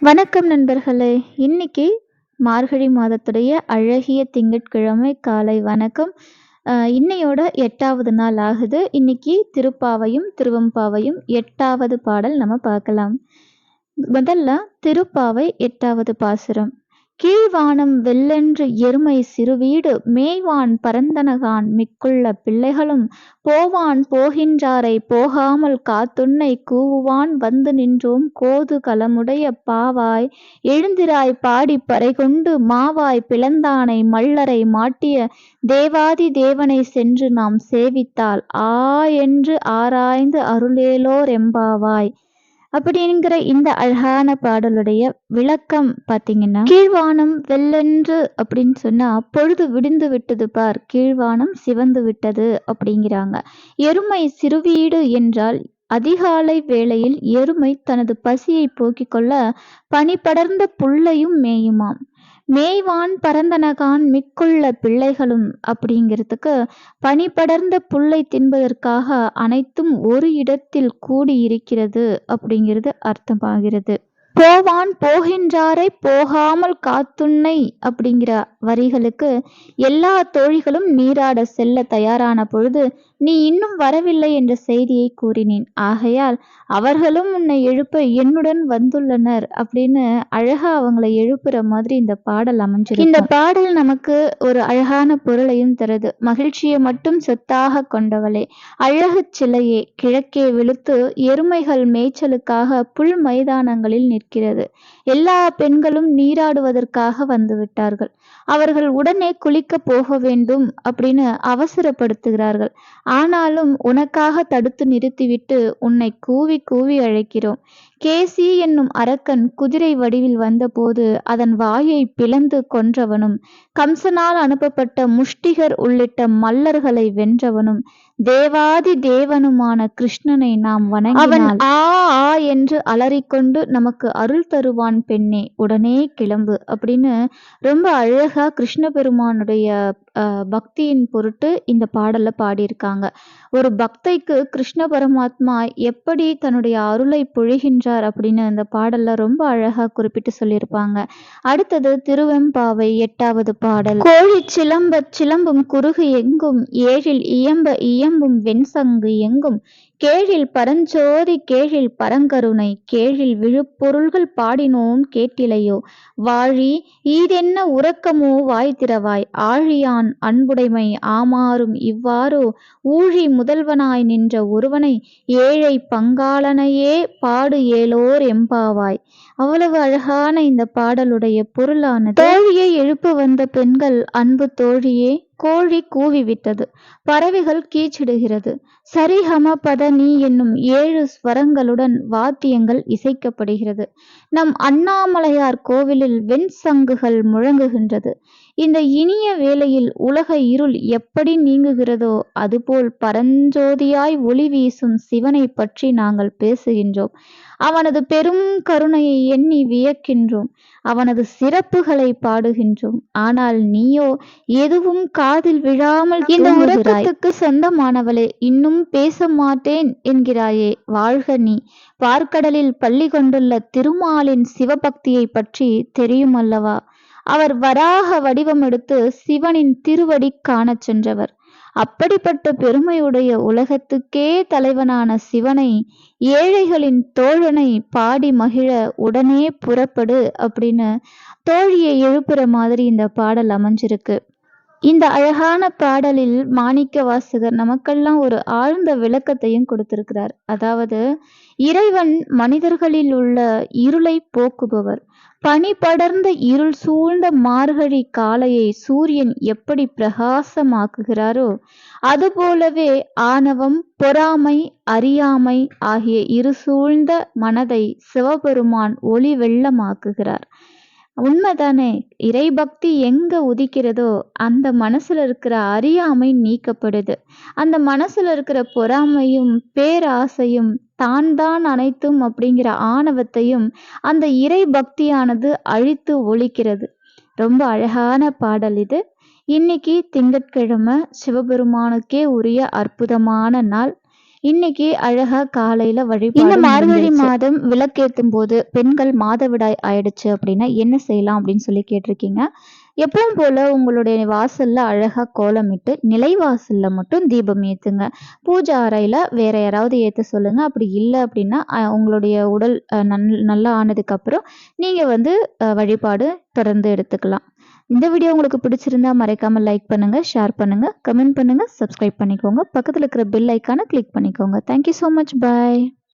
வணக்கம் நண்பர்களே. இன்னைக்கு மார்கழி மாதத்துடைய அழகிய திங்கட்கிழமை காலை வணக்கம். இன்னையோட எட்டாவது நாள் ஆகுது. இன்னைக்கு திருப்பாவையும் திருவம்பாவையும் எட்டாவது பாடல் நம்ம பார்க்கலாம். முதல்ல திருப்பாவை எட்டாவது பாசுரம். கீழ்வானம் வெள்ளென்று எருமை சிறுவீடு மேய்வான் பரந்தனகான் மிக்குள்ள பிள்ளைகளும் போவான் போகின்றாரை போகாமல் காத்துன்னை கூவுவான் வந்து நின்றோம் கோது கலமுடைய பாவாய். எழுந்திராய் பாடி பறைகொண்டு மாவாய் பிளந்தானை மல்லரை மாட்டிய தேவாதி தேவனை சென்று நாம் சேவித்தால் ஆ என்று ஆராய்ந்து அருளேலோர் எம்பாவாய். அப்படிங்கிற இந்த அழகான பாடலுடைய விளக்கம் பார்த்தீங்கன்னா கீழ்வானம் வெள்ளென்று அப்படின்னு சொன்னா பொழுது விடிந்து விட்டது பார் கீழ்வானம் சிவந்து விட்டது அப்படிங்கிறாங்க. எருமை சிறுவீடு என்றால் அதிகாலை வேளையில் எருமை தனது பசியை போக்கிக் கொள்ள பனி படர்ந்த புல்லையும் மேயுமாம். மேய்வான் பரந்தனகான் மிக்குள்ள பிள்ளைகளும் அப்படிங்கிறதுக்கு பனி படர்ந்த புல்லை தின்பதற்காக அனைத்தும் ஒரு இடத்தில் கூடியிருக்கிறது அப்படிங்கிறது அர்த்தமாகிறது. போவான் போகின்றாரை போகாமல் காத்துன்னை அப்படிங்கிற வரிகளுக்கு எல்லா தோழிகளும் நீராட செல்ல தயாரான பொழுது நீ இன்னும் வரவில்லை என்ற செய்தியை கூறினேன். ஆகையால் அவர்களும் உன்னை எழுப்ப என்னுடன் வந்துள்ளனர் அப்படின்னு அழகா அவங்களை எழுப்புற மாதிரி இந்த பாடல் அமைஞ்சிருக்கு. இந்த பாடல் நமக்கு ஒரு அழகான பொருளையும் தருது. மகிழ்ச்சியை மட்டும் சொத்தாக கொண்டவளே அழகு சிலையே கிழக்கே விழுத்து எருமைகள் மேய்ச்சலுக்காக புல் மைதானங்களில் நிற்கிறது எல்லா பெண்களும் நீராடுவதற்காக வந்துவிட்டார்கள் அவர்கள் உடனே குளிக்க போக வேண்டும் அப்படின்னு அவசரப்படுத்துகிறார்கள். ஆனாலும் உனக்காக தடுத்து நிறுத்திவிட்டு உன்னை கூவி கூவி அழைக்கிறோம். கேசி என்னும் அரக்கன் குதிரை வடிவில் வந்தபோது அதன் வாயை பிளந்து கொன்றவனும் கம்சனால் அனுப்பப்பட்ட முஷ்டிகர் உள்ளிட்ட மல்லர்களை வென்றவனும் தேவாதி தேவனுமான கிருஷ்ணனை நாம் வணங்கி அவன் ஆ ஆ என்று அலறிக்கொண்டு நமக்கு அருள் தருவான் பெண்ணே உடனே கிளம்பு அப்படின்னு ரொம்ப அழகா கிருஷ்ண பெருமானுடைய பக்தியின் பொருட்டு இந்த பாடலை பாடியிருக்காங்க. ஒரு பக்தைக்கு கிருஷ்ண பரமாத்மா எப்படி தன்னுடைய அருளை பொழிகின்றார் அப்படின்னு அந்த பாடல்ல ரொம்ப அழகா குறிப்பிட்டு சொல்லியிருப்பாங்க. அடுத்தது திருவெம்பாவை எட்டாவது பாடல். கோழி சிலம்ப சிலம்பும் குறுகு எங்கும் ஏழில் இயம்ப இயம்பும் வெண்சங்கு எங்கும் கேழில் பரஞ்சோதி கேழில் பரங்கருணை கேழில் விழுப்பொருள்கள் பாடினோம் கேட்டிலையோ. வாழி ஈதென்ன உறக்கமோ வாய் திறவாய். ஆழியான் அன்புடைமை ஆமாறும் இவ்வாறோ. ஊழி முதல்வனாய் நின்ற ஒருவனை ஏழை பங்காளனையே பாடு ஏலோர் எம்பாவாய். அவ்வளவு அழகான இந்த பாடலுடைய பொருளானது. தோழியை எழுப்ப வந்த பெண்கள் அன்பு தோழியே கோழி கூவிவிட்டது பறவைகள் கீச்சிடுகிறது. சரிஹம பத நீ என்னும் ஏழு ஸ்வரங்களுடன் வாத்தியங்கள் இசைக்கப்படுகிறது. நம் அண்ணாமலையார் கோவிலில் வெண் சங்குகள் முழங்குகின்றது. இந்த இனிய வேளையில் உலக இருள் எப்படி நீங்குகிறதோ அதுபோல் பரஞ்சோதியாய் ஒளி வீசும் சிவனை பற்றி நாங்கள் பேசுகின்றோம். அவனது பெரும் கருணையை எண்ணி வியக்கின்றோம். அவனது சிறப்புகளை பாடுகின்றோம். ஆனால் நீயோ எதுவும் காதில் விழாமல் இந்த உறக்கத்துக்கு சொந்தமானவளே இன்னும் பேச மாட்டேன் என்கிறாயே வாழ்க நீ. வார்க்கடலில் பள்ளி கொண்டுள்ள திருமாலின் சிவபக்தியை பற்றி தெரியும் அல்லவா அவர் வராக வடிவம் எடுத்து சிவனின் திருவடி காணச் சென்றவர். அப்படிப்பட்ட பெருமையுடைய உலகத்துக்கே தலைவனான சிவனை ஏழைகளின் தோழனை பாடி மகிழ உடனே புறப்படு அப்படின்னு தோழியை எழுப்புற மாதிரி இந்த பாடல் அமைஞ்சிருக்கு. இந்த அழகான பாடலில் மாணிக்க வாசகர் நமக்கெல்லாம் ஒரு ஆழ்ந்த விளக்கத்தையும் கொடுத்திருக்கிறார். அதாவது இறைவன் மனிதர்களில் உள்ள இருளை போக்குபவர். பனி படர்ந்த இருள் சூழ்ந்த மார்கழி காலையை சூரியன் எப்படி பிரகாசமாக்குகிறாரோ அதுபோலவே ஆணவம் பொறாமை அறியாமை ஆகிய இரு சூழ்ந்த மனதை சிவபெருமான் ஒளி வெள்ளமாக்குகிறார். உண்மைதானே? இறைபக்தி எங்க உதிக்கிறதோ அந்த மனசுல இருக்கிற அறியாமை நீக்கப்படுது. அந்த மனசுல இருக்கிற பொறாமையும் பேராசையும் தான் தான் அனைத்தும் அப்படிங்கிற ஆணவத்தையும் அந்த இறை பக்தியானது அழித்து ஒழிக்கிறது. ரொம்ப அழகான பாடல் இது. இன்னைக்கு திங்கட்கிழமை சிவபெருமானுக்கே உரிய அற்புதமான நாள். இன்னைக்கு அழகா காலையில வழிபாடு இந்த மார்கழி மாதம் விளக்கேற்றும் போது பெண்கள் மாதவிடாய் ஆயிடுச்சு அப்படின்னா என்ன செய்யலாம் அப்படின்னு சொல்லி கேட்டிருக்கீங்க. எப்பவும் போல உங்களுடைய வாசல்ல அழகா கோலமிட்டு நிலைவாசல்ல மட்டும் தீபம் ஏத்துங்க. பூஜை அறையில வேற யாராவது ஏத்த சொல்லுங்க. அப்படி இல்லை அப்படின்னா உங்களுடைய உடல் நல் நல்லா ஆனதுக்கு அப்புறம் நீங்க வந்து வழிபாடு தொடர்ந்து எடுத்துக்கலாம். இந்த வீடியோ உங்களுக்கு பிடிச்சிருந்தா மறைக்காமல் லைக் பண்ணுங்கள் ஷேர் பண்ணுங்கள் கமெண்ட் பண்ணுங்கள் சப்ஸ்கிரைப் பண்ணிக்கோங்க. பக்கத்தில் இருக்கிற பெல் ஐக்கானை கிளிக் பண்ணிக்கோங்க. Thank you so much bye